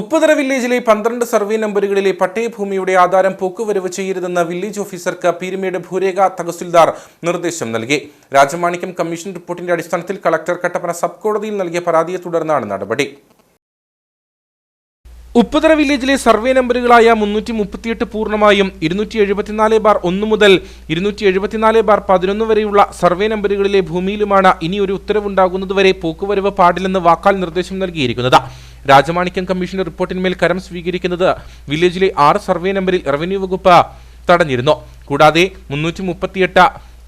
ഉപ്പുതറ വില്ലേജിലെ പന്ത്രണ്ട് സർവേ നമ്പറുകളിലെ പട്ടയഭൂമിയുടെ ആധാരം പോക്കുവരവ് ചെയ്യരുതെന്ന വില്ലേജ് ഓഫീസർക്ക് പീരുമേട് ഭൂരേഖ തഹസിൽദാർ നിർദ്ദേശം നൽകി. രാജമാണിക്യം കമ്മീഷൻ റിപ്പോർട്ടിന്റെ അടിസ്ഥാനത്തിൽ കളക്ടർ കട്ടപ്പന സബ് കോടതിയിൽ നൽകിയ പരാതിയെ തുടർന്നാണ് നടപടി. ഉപ്പുതറ വില്ലേജിലെ സർവേ നമ്പറുകളായ മുന്നൂറ്റി മുപ്പത്തിയെട്ട് പൂർണമായും ഇരുന്നൂറ്റി എഴുപത്തിനാല് ബാർ ഒന്ന് മുതൽ ഇരുന്നൂറ്റി എഴുപത്തിനാല് ബാർ പതിനൊന്ന് വരെയുള്ള സർവേ നമ്പറുകളിലെ ഭൂമിയിലുമാണ് ഇനി ഒരു ഉത്തരവുണ്ടാകുന്നതുവരെ പോക്കുവരവ് പാടില്ലെന്ന് വാക്കാൽ നിർദ്ദേശം നൽകിയിരിക്കുന്നത്. രാജമാണിക്യം കമ്മീഷന്റെ റിപ്പോർട്ടിന്മേൽ കരം സ്വീകരിക്കുന്നത് വില്ലേജിലെ ആറ് സർവേ നമ്പറിൽ റവന്യൂ വകുപ്പ് തടഞ്ഞിരുന്നു. കൂടാതെ മുന്നൂറ്റി മുപ്പത്തിയെട്ട്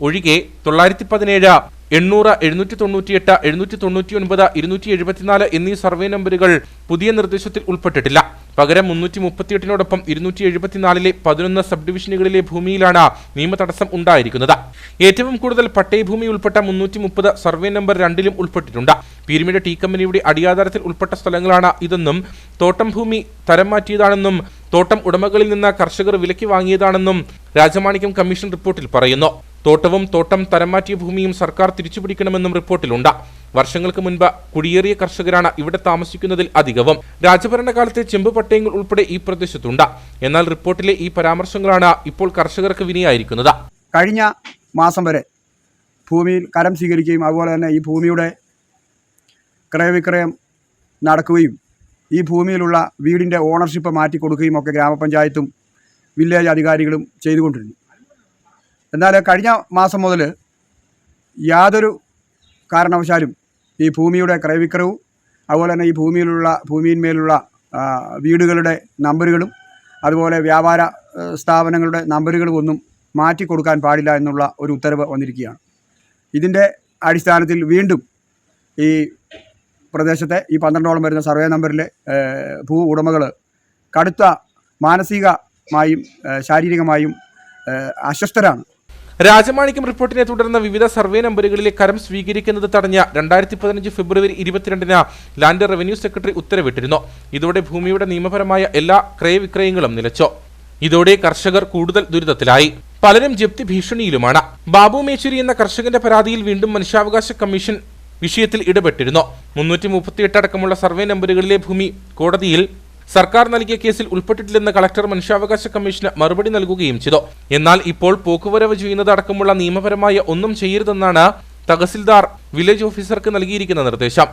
ഒഴികെ തൊള്ളായിരത്തി പതിനേഴ് എണ്ണൂറ് എഴുന്നൂറ്റി തൊണ്ണൂറ്റിയെട്ട് എഴുന്നൂറ്റി തൊണ്ണൂറ്റി ഒൻപത് ഇരുന്നൂറ്റി എഴുപത്തിനാല് എന്നീ സർവേ നമ്പറുകൾ പുതിയ നിർദ്ദേശത്തിൽ ഉൾപ്പെട്ടിട്ടില്ല. പകരം മുന്നൂറ്റി മുപ്പത്തിയെട്ടിനോടൊപ്പം ഇരുന്നൂറ്റി എഴുപത്തിനാലിലെ പതിനൊന്ന് സബ് ഡിവിഷനുകളിലെ ഭൂമിയിലാണ് നിയമ തടസ്സം ഉണ്ടായിരിക്കുന്നത്. ഏറ്റവും കൂടുതൽ പട്ടയഭൂമി ഉൾപ്പെട്ട മുന്നൂറ്റി മുപ്പത് സർവേ നമ്പർ രണ്ടിലും ഉൾപ്പെട്ടിട്ടുണ്ട്. പീരുമിഴ ടീ കമ്പനിയുടെ അടിയാധാരത്തിൽ ഉൾപ്പെട്ട സ്ഥലങ്ങളാണ് ഇതെന്നും തോട്ടം ഭൂമി തരം മാറ്റിയതാണെന്നും തോട്ടം ഉടമകളിൽ നിന്ന് കർഷകർ വിലയ്ക്ക് വാങ്ങിയതാണെന്നും രാജമാണിക്യം കമ്മീഷൻ റിപ്പോർട്ടിൽ പറയുന്നു. തോട്ടവും തോട്ടം തരം മാറ്റിയ ഭൂമിയും സർക്കാർ തിരിച്ചുപിടിക്കണമെന്നും റിപ്പോർട്ടിലുണ്ട്. വർഷങ്ങൾക്ക് മുൻപ് കുടിയേറിയ കർഷകരാണ് ഇവിടെ താമസിക്കുന്നതിൽ അധികവും. രാജഭരണകാലത്തെ ചെമ്പ് പട്ടയങ്ങൾ ഉൾപ്പെടെ ഈ പ്രദേശത്തുണ്ട്. എന്നാൽ റിപ്പോർട്ടിലെ ഈ പരാമർശങ്ങളാണ് ഇപ്പോൾ കർഷകർക്ക് വിനയായിരിക്കുന്നത്. കഴിഞ്ഞ മാസം വരെ ഭൂമിയിൽ കരം സ്വീകരിക്കുകയും അതുപോലെ തന്നെ ഈ ഭൂമിയുടെ ക്രയവിക്രയം നടക്കുകയും ഈ ഭൂമിയിലുള്ള വീടിന്റെ ഓണർഷിപ്പ് മാറ്റി കൊടുക്കുകയും ഒക്കെ ഗ്രാമപഞ്ചായത്തും വില്ലേജ് അധികാരികളും ചെയ്തുകൊണ്ടിരുന്നു. എന്നാൽ കഴിഞ്ഞ മാസം മുതൽ യാതൊരു കാരണവശാലും ഈ ഭൂമിയുടെ ക്രയവിക്രയവും അതുപോലെ തന്നെ ഈ ഭൂമിയിലുള്ള ഭൂമിയിന്മേലുള്ള വീടുകളുടെ നമ്പറുകളും അതുപോലെ വ്യാപാര സ്ഥാപനങ്ങളുടെ നമ്പറുകളും ഒന്നും മാറ്റി കൊടുക്കാൻ പാടില്ല എന്നുള്ള ഒരു ഉത്തരവ് വന്നിരിക്കുകയാണ്. ഇതിന്റെ അടിസ്ഥാനത്തിൽ വീണ്ടും ഈ പ്രദേശത്തെ ഈ പന്ത്രണ്ടോളം വരുന്ന സർവേ നമ്പറിലെ ഭൂ ഉടമകൾ കടുത്ത മാനസികമായും ശാരീരികമായും അസ്വസ്ഥരാണ്. രാജമാണിക്യം റിപ്പോർട്ടിനെ തുടർന്ന് വിവിധ സർവേ നമ്പറുകളിലെ കരം സ്വീകരിക്കുന്നത് തടഞ്ഞ രണ്ടായിരത്തി പതിനഞ്ച് ഫെബ്രുവരി ഇരുപത്തിരണ്ടിന് ലാൻഡ് റവന്യൂ സെക്രട്ടറി ഉത്തരവിട്ടിരുന്നു. ഇതോടെ ഭൂമിയുടെ നിയമപരമായ എല്ലാ ക്രയവിക്രയങ്ങളും നിലച്ചു. ഇതോടെ കർഷകർ കൂടുതൽ ദുരിതത്തിലായി. പലരും ജപ്തി ഭീഷണിയിലുമാണ്. ബാബു മേച്ചൂരി എന്ന കർഷകന്റെ പരാതിയിൽ വീണ്ടും മനുഷ്യാവകാശ കമ്മീഷൻ വിഷയത്തിൽ ഇടപെട്ടിരുന്നു. മുന്നൂറ്റി മുപ്പത്തിയെട്ട് അടക്കമുള്ള സർവേ നമ്പറുകളിലെ ഭൂമി കോടതിയിൽ സർക്കാർ നൽകിയ കേസിൽ ഉൾപ്പെട്ടിട്ടില്ലെന്ന് കളക്ടർ മനുഷ്യാവകാശ കമ്മീഷന് മറുപടി നൽകുകയും ചെയ്തു. എന്നാൽ ഇപ്പോൾ പോക്കുവരവ് ചെയ്യുന്നതടക്കമുള്ള നിയമപരമായ ഒന്നും ചെയ്യരുതെന്നാണ് തഹസിൽദാർ വില്ലേജ് ഓഫീസർക്ക് നൽകിയിരിക്കുന്ന നിർദ്ദേശം.